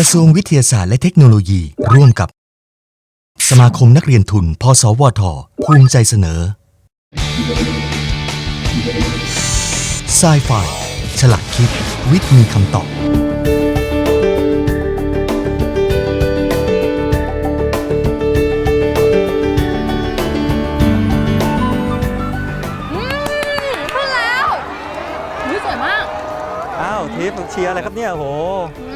กระทรวงวิทยาศาสตร์และเทคโนโลยี ร่วมกับ สมาคมนักเรียนทุน พสวท ภูมิใจเสนอ s ายไฟฉลาดคิด วิทย์มีคำตอบอืมขึ้นแล้วอุ๊ยสวยมาก อ้าวทิพย์เชียร์อะไรครับเนี่ยโห อืมอาจา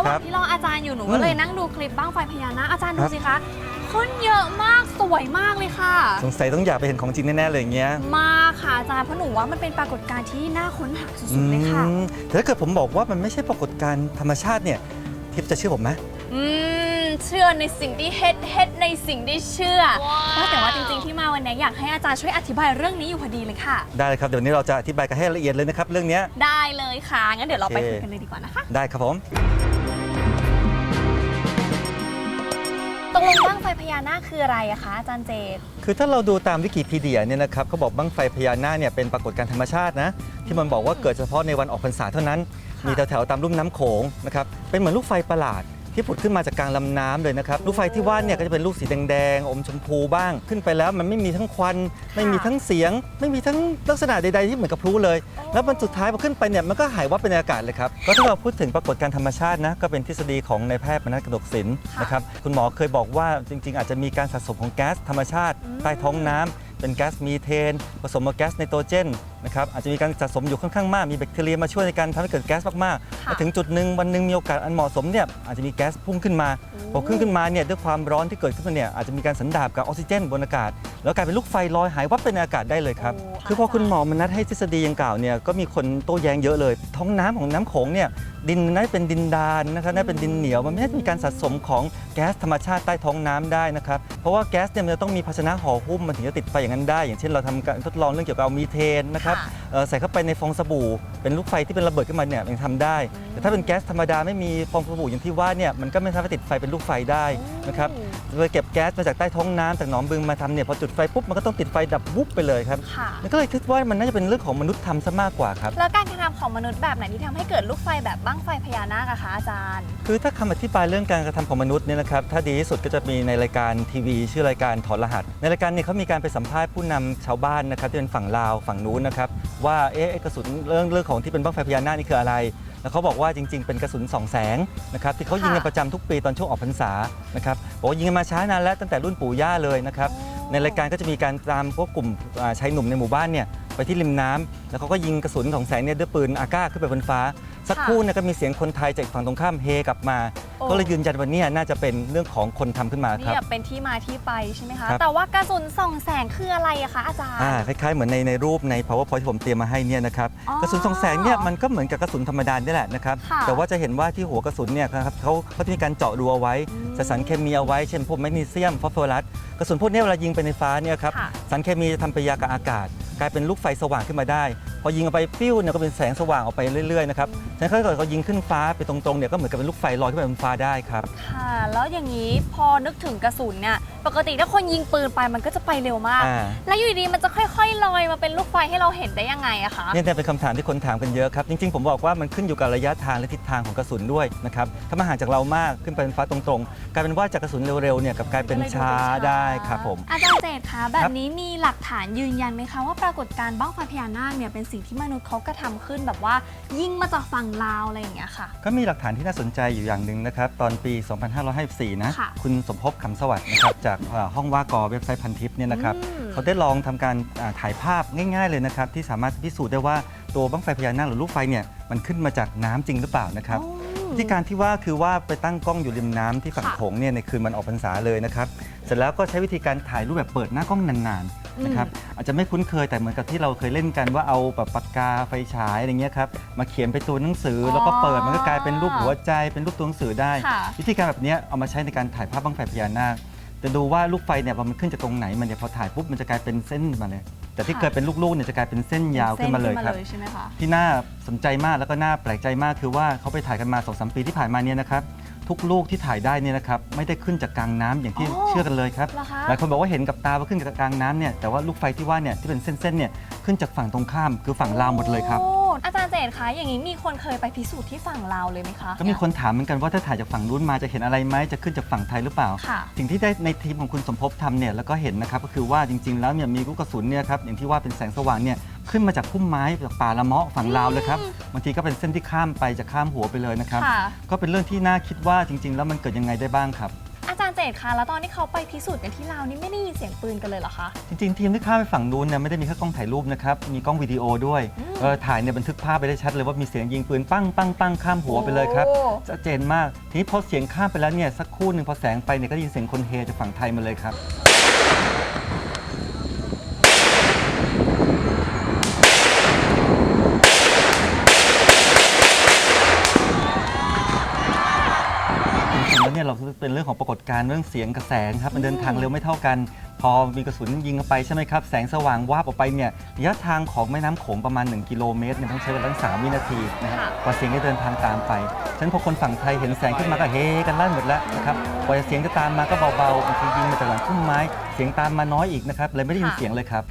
รย์คะระหคว่ารังบที่รออาจารย์อยู่หนูอืมก็เลยนั่งดูคลิปบ้างไฟพญานาคอาจารย์คดูรับสิคะขึ้นเยอะมากสวยมากเลยค่ะ สงสัยต้องอยากไปเห็นของจริงแน่ๆเลยอย่างเงี้ย มากค่ะอาจารย์เพราะหนูว่ามันเป็นปรากฏการณ์ที่น่าค้นหาสุดๆเลยค่ะอืมแต่ถ้าเกิดผมบอกว่ามันไม่ใช่ปรากฏการณ์ธรรมชาติเนี่ยทิพย์จะเชื่อผมไหมอืมเชื่อในสิ่งที่เฮ็ดเฮ็ดในสิ่งที่เชื่อว่าแต่ว่าจริงๆที่มาวันนี้อยากให้อาจารย์ช่วยอธิบายเรื่องนี้อยู่พอดีเลยค่ะ ได้เลยครับเดี๋ยววันนี้เราจะอธิบายกันให้ละเอียดเลยนะครับเรื่องเนี้ยได้เลยค่ะงั้นเดี๋ยวเราไปโอเคคุยกันเลยดีกว่านะคะ ได้ครับผม ตรงลงบ้างไฟพญานาคคืออะไรอะคะอาจารย์เจต คือถ้าเราดูตามวิกิพีเดียเนี่ยนะครับเขาบอกบั้งไฟพญานาคเนี่ยเป็นปรากฏการณ์ธรรมชาตินะที่มันบอกว่าเกิดเฉพาะในวันออกพรรษาเท่านั้น มีแถวๆตามลุ่มน้ำโขงนะครับเป็นเหมือนลูกไฟประหลาด ที่ผุดขึ้นมาจากกลางลำน้ำเลยนะครับลูกไฟที่ว่าเนี่ยก็จะเป็นลูกสีแดงๆ อมชมพูบ้าง ขึ้นไปแล้วมันไม่มีทั้งควัน ไม่มีทั้งเสียง ไม่มีทั้งลักษณะใดๆที่เหมือนกับพลุเลย แล้วมันสุดท้ายพอขึ้นไปเนี่ยมันก็หายวับไปในอากาศเลยครับก็ถ้าเราพูดถึงปรากฏการณ์ธรรมชาตินะก็เป็นทฤษฎีของนายแพทย์มนัสกนกศิลป์ค่ะนะครับคุณหมอเคยบอกว่าจริง ๆ อาจจะมีการสะสมของแก๊สธรรมชาติอืมใต้ท้องน้ำ เป็นแก๊สมีเทน ผสมกับแก๊สไนโตรเจนนะครับอาจจะมีการสะสมอยู่ค่อนข้างมาก มีแบคทีเรียมาช่วยในการทำให้เกิดแก๊สมากๆค่ะมาถึงจุดหนึ่งวันหนึ่งมีโอกาสอันเหมาะสมเนี่ยอาจจะมีแก๊สพุ่งขึ้นมาพอขึ้นขึ้นมาเนี่ยด้วยความร้อนที่เกิดขึ้นมาเนี่ยอาจจะมีการสันดาบกับออกซิเจนบนอากาศ แล้วกลายเป็นลูกไฟลอยหายวับไปในอากาศได้เลยครับโอ้คือพอคุณหมอมนัดให้ทฤษฎียังกล่าวเนี่ยก็มีคนโต้แย้งเยอะเลย ท้องน้ำของน้ำโขงเนี่ย ดินน่าจะเป็นดินดานนะครับน่าจะเป็นดินเหนียวมันไม่ได้มีการสะสมของแก๊สธรรมชาติใต้ท้องน้ำได้นะครับเพราะว่าแก๊สเนี่ยมันจะต้องมีภาชนะห่อหุ้มมันถึงจะติดไฟอย่างนั้นได้ อย่างเช่นเราทำการทดลองเรื่องเกี่ยวกับเอามีเทนนะครับค่ะ เอ่อใส่เข้าไปในฟองสบู่ เป็นลูกไฟที่เป็นระเบิดขึ้นมาเนี่ยยังทำได้ แต่ถ้าเป็นแก๊สธรรมดาไม่มีฟองสบู่อย่างที่ว่าเนี่ยมันก็ไม่สามารถติดไฟเป็นลูกไฟได้นะครับเราเก็บแก๊สมาจากใต้ท้องน้ำจากหนองบึงมาทำเนี่ยพอจุดไฟปุ๊บมันก็ต้องติดไฟดับวุบไปเลยครับค่ะ มันก็เลยคิดว่ามันน่าจะเป็นเรื่องของมนุษย์ทำซะมากกว่าครับ แล้วการกระทำของมนุษย์แบบไหนที่ทำให้เกิดลูกไฟแบบบ้างไฟพญานาคอะคะอาจารย์ คือถ้าคำอธิบายเรื่องการกระทำของมนุษย์เนี่ยนะครับถ้าดีที่สุดก็จะมีในรายการทีวี ชื่อรายการถอดรหัส ในรายการเนี่ยเขามีการไปสัมภาษณ์ผู้นำชาวบ้านนะครับที่เป็นฝั่งลาวฝั่งนู้นนะครับว่าเอ๊ะไอ้กระสุนเรื่องเรื่องของที่เป็นบ้างไฟพญานาคนี่คืออะไร แล้วเขาบอกว่าจริง ๆ เป็นกระสุนส่องแสงนะครับที่เขายิงกันประจำทุกปีตอนช่วงออกพรรษานะครับบอกว่ายิงกันมาช้านานแล้วตั้งแต่รุ่นปู่ย่าเลยนะครับ ในรายการก็จะมีการตามพวกกลุ่มอ่าชายหนุ่มในหมู่บ้านเนี่ยไปที่ริมน้ำแล้วเขาก็ยิงกระสุนของแสงเนี่ยด้วยปืนอากาศขึ้นไปบนฟ้า สักค่ะครู่เนี่ยก็มีเสียงคนไทยจากฝั่งตรงข้ามเฮกลับมาโอ้ก็เลยยืนยันว่าเนี่ยน่าจะเป็นเรื่องของคนทำขึ้นมาครับเนี่ยเป็นที่มาที่ไปใช่ไหมคะครับแต่ว่ากระสุนส่องแสงคืออะไรอะคะอาจารย์อ่าคล้ายๆเหมือนในในรูปใน powerpoint ที่ผมเตรียมมาให้เนี่ยนะครับอ๋อกระสุนส่องแสงเนี่ยมันก็เหมือนกับกระสุนธรรมดานี่แหละนะครับค่ะแต่ว่าจะเห็นว่าที่หัวกระสุนเนี่ยนะครับเขาเขาจะมีการเจาะรูเอาไว้อืมใส่สารเคมีเอาไว้เช่นพวกแมกนีเซียมฟอสฟอรัสกระสุนพวกเนี้เวลายิงไปในฟ้าเนี่ยครับค่ะสารเคมีจะทำปฏิกิริยากับอากาศ กลายเป็นลูกไฟสว่างขึ้นมาได้ พอยิงออกไปปิ้วเนี่ยก็เป็นแสงสว่างออกไปเรื่อยๆนะครับฉะนั้นถ้าเกิดเขายิงขึ้นฟ้าไปตรงๆเนี่ยก็เหมือนกับเป็นลูกไฟลอยขึ้นไปบนฟ้าได้ครับ ค่ะ แล้วอย่างนี้พอนึกถึงกระสุนเนี่ย ปกติถ้าคนยิงปืนไปมันก็จะไปเร็วมาก อ่า แล้วอยู่ดีๆมันจะค่อยๆลอยมาเป็นลูกไฟให้เราเห็นได้ยังไงอะคะ เนี่ยเป็นคำถามที่คนถามกันเยอะครับ จริงๆ ผมบอกว่ามันขึ้นอยู่กับระยะทางและทิศทางของกระสุนด้วยนะครับถ้ามันห่างจากเรามากขึ้นไปเป็นฟ้าตรงๆ กลายเป็นว่าจากกระสุนเร็วๆเนี่ยกลับกลายเป็นช้าได้ครับผม อาจารย์เจตคะแบครับบ นี้มีหลักฐานยืนยันไหมคะว่าปรากฏการณ์บ้างไฟพญานาคเนี่ยเป็นสิ่งที่มนุษย์เขากระทำขึ้นแบบว่ายิงมาจากฝั่งลาวอะไรอย่างเงี้ยค่ะ ก็มีหลักฐานที่น่าสนใจอยู่อย่างหนึ่งนะครับ ตอนปี 2554 นะค่ะ คุณสมภพคำสวัสดิ์นะครับจากเอ่อห้องว่ากอเว็บไซต์พันทิปเนี่ยนะครับอืมเขาได้ลองทำการอ่าถ่ายภาพง่าย ๆเลยนะครับที่สามารถพิสูจน์ได้ว่าตัวบั้งไฟพญานาคหรือลูกไฟเนี่ยมันขึ้นมาจากน้ำจริงหรือเปล่านะครับอ๋อวิธีการที่ว่าคือว่าไปตั้งกล้องอยู่ริมน้ำที่ฝั่งค่ะโขงเนี่ยในคืนวันออกพรรษาเลยนะครับเสร็จแล้วก็ใช้วิธีการถ่ายรูปแบบเปิดหน้ากล้องนานๆนะครับอาจจะไม่คุ้นเคยแต่เหมือนกับที่เราเคยเล่นกันว่าเอาแบบปากกาไฟฉายอะไรเงี้ยครับมาเขียนไปตัวหนังสือออแล้วก็เปิดมันก็กลายเป็นรูปหัวใจเป็นรูปตัวหนังสือได้ค่ะวิธีการแบบเนี้ยเอามาใช้ในการถ่ายภาพบั้งไฟพญานาค จะดูว่าลูกไฟเนี่ยพอมันขึ้นจากตรงไหนมันเนี่ยพอถ่ายปุ๊บมันจะกลายเป็นเส้นมาเลย แต่ที่ค่ะ เคยเป็นลูกๆเนี่ยจะกลายเป็นเส้นยาวขึ้นมาเลยครับ ใช่ไหมคะ ที่น่าสนใจมากแล้วก็น่าแปลกใจมากคือว่าเขาไปถ่ายกันมา2อสปีที่ผ่านมาเนี่ยนะครับทุกลูกที่ถ่ายได้เนี่ยนะครับไม่ได้ขึ้นจากกลางน้ำอย่างที่อ๋อเชื่อกันเลยครับเหรอคะ หลายคนบอกว่าเห็นกับตาว่าขึ้นจากกลางน้ำเนี่ยแต่ว่าลูกไฟที่ว่าเนี่ยที่เป็นเส้นๆเนี่ยขึ้นจากฝั่งตรงข้ามคือฝั่งลาวหมดเลยครับ โอ้ อาจารย์เจตคะอย่างนี้มีคนเคยไปพิสูจน์ที่ฝั่งลาวเลยไหมคะ ก็มีคนถามเหมือนกันว่าถ้าถ่ายจากฝั่งนู้นมาจะเห็นอะไรไหมจะขึ้นจากฝั่งไทยหรือเปล่า ค่ะ สิ่งที่ได้ในทีมของคุณสมภพทำเนี่ยแล้วก็เห็นนะครับก็คือว่าจริง ๆ แล้วเนี่ยมีลูกกระสุนเนี่ยครับอย่างที่ว่าเป็นแสงสว่างเนี่ยขึ้นมาจากพุ่มไม้จากป่าละเมาะฝั่งลาวเลยครับบางทีก็เป็นเส้นที่ข้ามไปจะข้ามหัวไปเลยนะครับ ค่ะ ก็เป็นเรื่องที่น่าคิดว่าจริง ๆ แล้วมันเกิดยังไงได้บ้างครับ อาจารย์เจตคะแล้วตอนที่เขาไปพิสูจน์กันที่ลาวนี่ไม่ได้ยินเสียงปืนกันเลยเหรอคะ จริงๆ ทีมที่ข้ามไปฝั่งนู้นเนี่ยไม่ได้มีแค่กล้องถ่ายรูปนะครับ มีกล้องวิดีโอด้วยอืมเออถ่ายเนี่ยบันทึกภาพไปได้ชัดเลยว่ามีเสียงยิงปืนปั้งปั้งปั้งข้ามหัวไปเลยครับโอ้ ชัดเจนมาก ทีนี้พอเสียงข้ามไปแล้วเนี่ยสักครู่หนึ่งพอแสงไปเนี่ยก็ได้ยินเสียงคนเฮจากฝั่งไทยมาเลยครับ จริงๆแล้ว เนี่ยเราเป็นเรื่องของปรากฏการณ์เรื่องเสียงกับแสงครับมันเดินทางเร็วไม่เท่ากัน พอมีกระสุนยิงเข้าไปใช่ไหมครับแสงสว่างวาบออกไปเนี่ยระยะทางของแม่น้ำโขงประมาณ 1 กิโลเมตรเนี่ยต้องใช้เวลาตั้ง3วินาทีนะครับค่ะ กว่าเสียงจะเดินทางตามไปฉะนั้นพอคนฝั่งไทยเห็นแสงขึ้นมาก็เฮกันลั่นหมดแล้วนะครับกว่าเสียงจะตามมาก็เบาๆบางทียิงมาจากหลังพุ่มไม้ เสียงตามมาน้อยอีกนะครับเลยไม่ได้ยินเสียงเลยครับ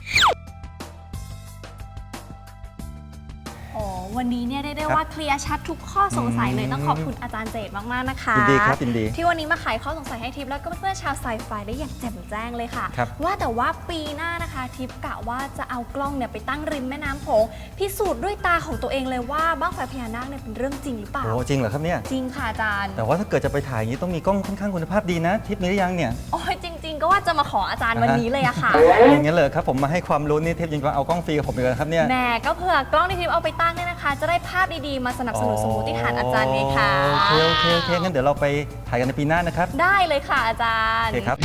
วันนี้เนี่ยได้ได้ครับว่าเคลียร์ชัดทุกข้อสงสัยเลยอืมต้องขอบคุณอาจารย์เจตมากๆนะคะยินดีครับยินดี ที่วันนี้มาไขข้อสงสัยให้ทิพย์แล้วก็เพื่อนๆชาวไซไฟได้อย่างแจ่มแจ้งเลยค่ะ ครับ ว่าแต่ว่าปีหน้านะคะ ทิพย์กะว่าจะเอากล้องเนี่ยไปตั้งริมแม่น้ำโขงพิสูจน์ด้วยตาของตัวเองเลยว่าบ้างไฟพญานาคเนี่ยเป็นเรื่องจริงหรือเปล่า โอ้จริงเหรอครับเนี่ย จริงค่ะอาจารย์ แต่ว่าถ้าเกิดจะไปถ่ายอย่างนี้ต้องมีกล้องค่อนข้างคุณภาพดีนะ ทิปมีหรือยังเนี่ย โอ้ยจริงๆ ก็ว่าจะมาขออาจารย์วันนี้เลยอะค่ะอย่างนี้นเลยครับผมมาให้ความรู้นี่เทปยังจะเอากล้องฟรีกับผมอีกแล้วครับเนี่ยแหม่ก็เผื่อกล้องที่ทิพย์เอาไปตั้งเนี่ยนะคะ จะได้ภาพดีๆมาสนับสนุนสมมติฐานอาจารย์ไงคะโอเคโอเคโอเคงั้นเดี๋ยวเราไปถ่ายกันในปีหน้านะครับ ได้เลยค่ะอาจารโอย์เคครับ